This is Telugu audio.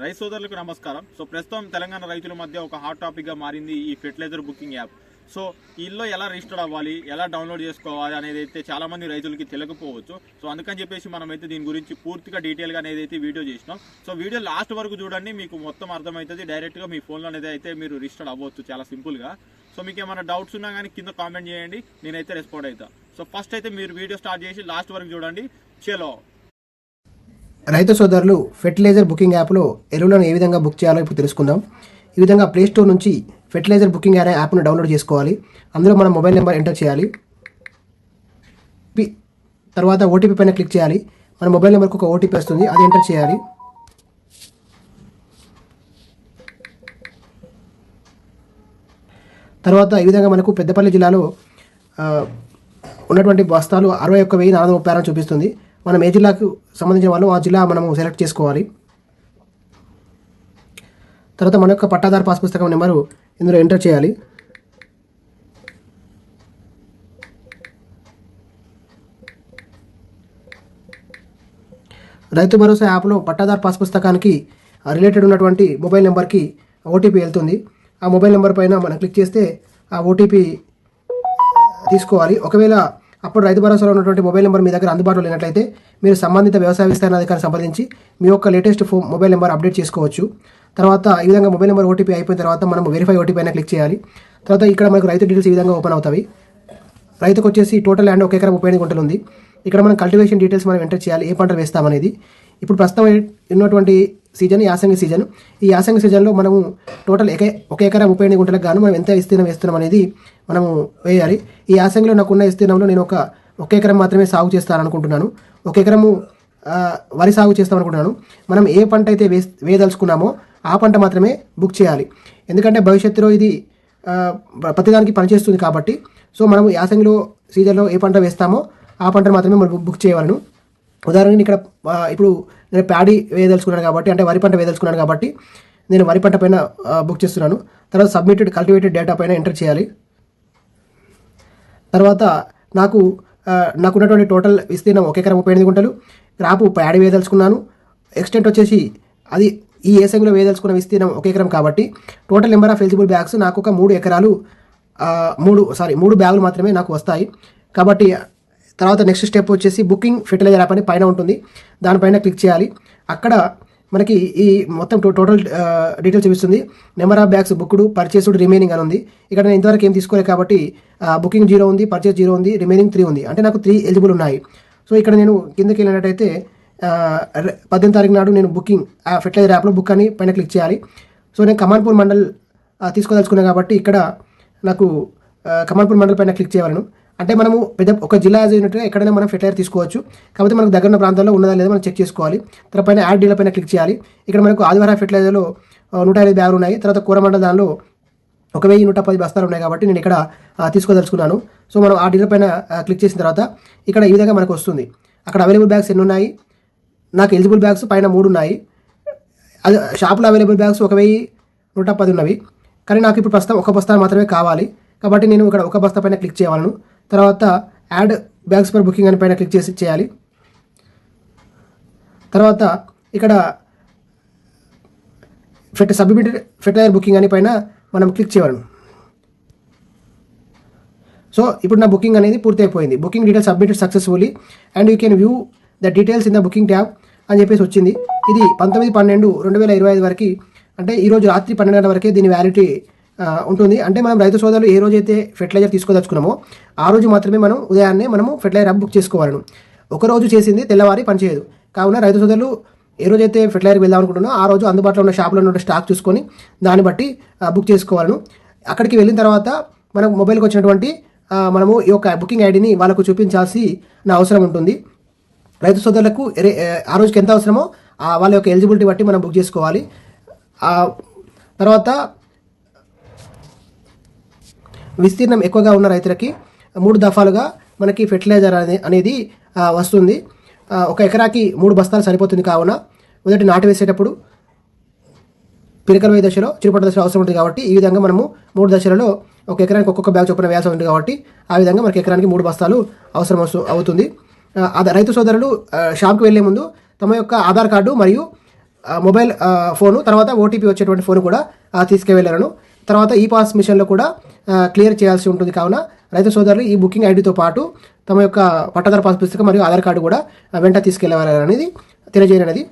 రైతు సోదరులకు నమస్కారం. సో ప్రస్తుతం తెలంగాణ రైతుల మధ్య ఒక హాట్ టాపిక్గా మారింది ఈ ఫెర్టిలైజర్ బుకింగ్ యాప్ సో ఇల్లో ఎలా రిజిస్టర్ అవ్వాలి ఎలా డౌన్లోడ్ చేసుకోవాలి అనేది అయితే చాలా మంది రైతులకి తెలియకపోవచ్చు. సో అందుకని చెప్పేసి మనమైతే దీని గురించి పూర్తిగా డీటెయిల్గా అనేది అయితే వీడియో చేసినాం. సో వీడియో లాస్ట్ వరకు చూడండి మీకు మొత్తం అర్థమవుతుంది. డైరెక్ట్గా మీ ఫోన్లో అనేది అయితే మీరు రిజిస్టర్ అవ్వచ్చు చాలా సింపుల్గా సో మీకు ఏమైనా డౌట్స్ ఉన్నా కానీ కింద కామెంట్ చేయండి నేనైతే రెస్పాండ్ అవుతాను సో ఫస్ట్ అయితే మీరు వీడియో స్టార్ట్ చేసి లాస్ట్ వరకు చూడండి. చలో రైతు సోదరులు ఫెర్టిలైజర్ బుకింగ్ యాప్లో ఎరువులను ఏ విధంగా బుక్ చేయాలో ఇప్పుడు తెలుసుకుందాం. ఈ విధంగా ప్లేస్టోర్ నుంచి ఫెర్టిలైజర్ బుకింగ్ అనే యాప్ను డౌన్లోడ్ చేసుకోవాలి. అందులో మన మొబైల్ నెంబర్ ఎంటర్ చేయాలి. పి- తర్వాత ఓటీపీ పైన క్లిక్ చేయాలి. మన మొబైల్ నెంబర్కి ఒక ఓటీపీ వస్తుంది. అది ఎంటర్ చేయాలి. తర్వాత ఈ విధంగా మనకు పెద్దపల్లి జిల్లాలో ఉన్నటువంటి బస్తాలు అరవై ఒక్క వెయ్యి నాలుగు ముప్పై ఆరు చూపిస్తుంది. మనం ఏ జిల్లాకు సంబంధించిన వాళ్ళు ఆ జిల్లా మనము సెలెక్ట్ చేసుకోవాలి. తర్వాత మన యొక్క పట్టాదారు పాస్ పుస్తకం నెంబరు ఇందులో ఎంటర్ చేయాలి. రైతు భరోసా యాప్లో పట్టాదారు పాస్ పుస్తకానికి రిలేటెడ్ ఉన్నటువంటి మొబైల్ నెంబర్కి ఓటీపీ వెళ్తుంది. ఆ మొబైల్ నెంబర్ పైన మనం క్లిక్ చేస్తే ఆ ఓటీపీ తీసుకోవాలి. ఒకవేళ అప్పుడు రైతు భరోసాలో ఉన్నటువంటి మొబైల్ నెంబర్ మీ దగ్గర అందుబాటులో లేనట్లయితే మీరు సంబంధిత వ్యవసాయ విస్తరణ అధికారిని సంప్రదించి మీ యొక్క latest phone mobile number update చేసుకోవచ్చు. తర్వాత ఈ విధంగా మొబైల్ నెంబర్ ఓటీపీ అయిపోయిన తర్వాత మనం వెరిఫై ఓటీపీ అయినా క్లిక్ చేయాలి. తర్వాత ఇక్కడ మనకు రైతు డీటెయిల్స్ ఈ విధంగా ఓపెన్ అవుతాయి. రైతుకు వచ్చేసి టోటల్ ల్యాండ్ ఒక ఎకరం ముప్పై ఐదు గుంటలు ఉంది. ఇక్కడ మనం కల్టివేషన్ డీటెయిల్స్ మనం ఎంటర్ చేయాలి. ఏ పంటలు వేస్తామనేది. ఇప్పుడు ప్రస్తుతం ఉన్నటువంటి సీజన్ యాసంగి సీజన్. ఈ యాసంగి సీజన్లో మనము టోటల్ ఎక ఒక ఎకరా ముప్పై ఎనిమిది గుంటలకు గాను మనం ఎంత విస్తీర్ణం వేస్తున్నాం అనేది మనము వేయాలి. ఈ యాసంగిలో నాకున్న విస్తీర్ణంలో నేను ఒక ఒక ఎకరం మాత్రమే సాగు చేస్తాను అనుకుంటున్నాను ఒక ఎకరము వరి సాగు చేస్తాం అనుకుంటున్నాను మనం ఏ పంట అయితే వే వేయదలుచుకున్నామో ఆ పంట మాత్రమే బుక్ చేయాలి. ఎందుకంటే భవిష్యత్తులో ఇది ప్రతిదానికి పనిచేస్తుంది కాబట్టి. సో మనం యాసంగిలో సీజన్లో ఏ పంట వేస్తామో ఆ పంటను మాత్రమే మనం బుక్ చేయవలను ఉదాహరణకి ఇక్కడ ఇప్పుడు నేను ప్యాడీ వేయదలుచుకున్నాను కాబట్టి అంటే వరి పంట వేయదలుచుకున్నాను కాబట్టి నేను వరి పంట పైన బుక్ చేస్తున్నాను. తర్వాత సబ్మిటెడ్ కల్టివేటెడ్ డేటా పైన ఎంటర్ చేయాలి. తర్వాత నాకు నాకున్నటువంటి టోటల్ విస్తీర్ణం ఒక ఎకరం ముప్పై ఎనిమిది గుంటలు. Crop paddy వేయదలుచుకున్నాను. ఎక్స్టెంట్ వచ్చేసి అది ఈ ఏసంగిలో వేయదలుచుకున్న విస్తీర్ణం ఒక ఎకరం కాబట్టి total number of eligible bags నాకు ఒక మూడు ఎకరాలు మూడు సారీ మూడు బ్యాగులు మాత్రమే నాకు వస్తాయి. కాబట్టి తర్వాత నెక్స్ట్ స్టెప్ వచ్చేసి బుకింగ్ ఫెర్టిలైజర్ యాప్ అని పైన ఉంటుంది. దానిపైన క్లిక్ చేయాలి. అక్కడ మనకి ఈ మొత్తం టోటల్ డీటెయిల్స్ చూపిస్తుంది. Number of bags booked purchased remaining అని ఉంది. ఇక్కడ నేను ఇంతవరకు ఏం తీసుకోలేదు కాబట్టి బుకింగ్ జీరో ఉంది పర్చేస్ జీరో ఉంది రిమైనింగ్ త్రీ ఉంది. అంటే నాకు త్రీ ఎలిజిబుల్ ఉన్నాయి. సో ఇక్కడ నేను కిందకి వెళ్ళినట్టయితే పద్దెనిమిది తారీఖు నాడు నేను బుకింగ్ ఆ ఫెర్టిలైజర్ యాప్లో బుక్ అని పైన క్లిక్ చేయాలి. సో నేను కమాన్పూర్ మండల్ తీసుకోదలుచుకున్నాను కాబట్టి ఇక్కడ నాకు కమాన్పూర్ మండల్ పైన క్లిక్ చేయాలను అంటే మనము పెద్ద ఒక జిల్లా అయినట్టుగా ఎక్కడైనా మనం ఫెర్టిలైజర్ తీసుకోవచ్చు. కాకపోతే మనకు దగ్గర ఉన్న ప్రాంతాల్లో ఉన్నదా లేదా మనం చెక్ చేసుకోవాలి. తర్వాత పైన యాడ్ డీలర్ పైన క్లిక్ చేయాలి. ఇక్కడ మనకు ఆదివారం ఫెర్టిలైజర్లో నూట ఐదు బ్యాగులు ఉన్నాయి. తర్వాత కూరమండల దానిలో ఒక వెయ్యి నూట పది బస్తాలు ఉన్నాయి కాబట్టి నేను ఇక్కడ తీసుకోదలుచుకున్నాను. సో మనం ఆ డీలర్ పైన క్లిక్ చేసిన తర్వాత ఇక్కడ ఈ విధంగా మనకు వస్తుంది. అక్కడ అవైలబుల్ బ్యాగ్స్ ఎన్ని ఉన్నాయి? నాకు ఎలిజిబుల్ బ్యాగ్స్ పైన మూడు ఉన్నాయి. అది షాప్లో అవైలబుల్ బ్యాగ్స్ ఒక వెయ్యి నూట పది ఉన్నవి. కానీ నాకు ఇప్పుడు ప్రస్తుతం ఒక బస్తా మాత్రమే కావాలి. కాబట్టి నేను ఇక్కడ ఒక బస్తా పైన క్లిక్ చేయవాలను. తర్వాత యాడ్ బ్యాగ్స్ పర్ బుకింగ్ అని పైన క్లిక్ చేసి చేయాలి. తర్వాత ఇక్కడ ఫెట్ సబ్మిటెడ్ ఫెటైర్ బుకింగ్ అని పైన మనం క్లిక్ చేయడం సో ఇప్పుడు నా బుకింగ్ అనేది పూర్తయిపోయింది. Booking details submitted successfully and you can view the details in the booking tab అని చెప్పేసి వచ్చింది. ఇది పంతొమ్మిది పన్నెండు రెండు వేల ఇరవై ఐదు వరకు అంటే ఈరోజు రాత్రి పన్నెండు గంటల వరకే దీని వ్యాలిటీ ఉంటుంది. అంటే మనం రైతు సోదరులు ఏ రోజైతే ఫెర్టిలైజర్ తీసుకోదలుచుకున్నామో ఆ రోజు మాత్రమే మనం ఉదయాన్నే మనము ఫెర్టిలైజర్ బుక్ చేసుకోవాలను. ఒక రోజు చేసింది తెల్లవారి పనిచేయదు కావున రైతు సోదరులు ఏ రోజైతే ఫెర్టిలైజర్కి వెళ్దాం అనుకుంటున్నా ఆ రోజు అందుబాటులో ఉన్న షాప్లో ఉన్న స్టాక్ చూసుకొని దాన్ని బట్టి బుక్ చేసుకోవాలను. అక్కడికి వెళ్ళిన తర్వాత మనకు మొబైల్కి వచ్చినటువంటి మనము ఈ యొక్క బుకింగ్ ఐడిని వాళ్ళకు చూపించాల్సి నా అవసరం ఉంటుంది. రైతు సోదరులకు ఆ రోజుకి ఎంత అవసరమో వాళ్ళ యొక్క ఎలిజిబిలిటీ బట్టి మనం బుక్ చేసుకోవాలి. తర్వాత విస్తీర్ణం ఎక్కువగా ఉన్న రైతులకి మూడు దఫాలుగా మనకి ఫెర్టిలైజర్ అనేది వస్తుంది. ఒక ఎకరాకి మూడు బస్తాలు సరిపోతుంది కావున మొదటి నాటు వేసేటప్పుడు పిరకల దశలో చిరుపట దశలో అవసరం ఉంటుంది కాబట్టి ఈ విధంగా మనము మూడు దశలలో ఒక ఎకరానికి ఒక్కొక్క బ్యాగ్ చొప్పున వ్యాసం ఉంది కాబట్టి ఆ విధంగా మనకి ఎకరానికి మూడు బస్తాలు అవసరం వస్తు- అవుతుంది. ఆ, రైతు సోదరులు షాప్కి వెళ్ళే ముందు తమ యొక్క ఆధార్ కార్డు మరియు మొబైల్ ఫోను తర్వాత ఓటీపీ వచ్చేటువంటి ఫోన్ కూడా ఆ, తీసుకువెళ్ళాను తర్వాత ఈ పాస్ మిషన్లో కూడా క్లియర్ చేయాల్సి ఉంటుంది. కావున రైతు సోదరులు ఈ బుకింగ్ ఐడితో పాటు తమ యొక్క పట్టదారు పాస్ పుస్తకం మరియు ఆధార్ కార్డు కూడా ఆ, వెంట తీసుకెళ్ళవాలనేది తెలియజేయనది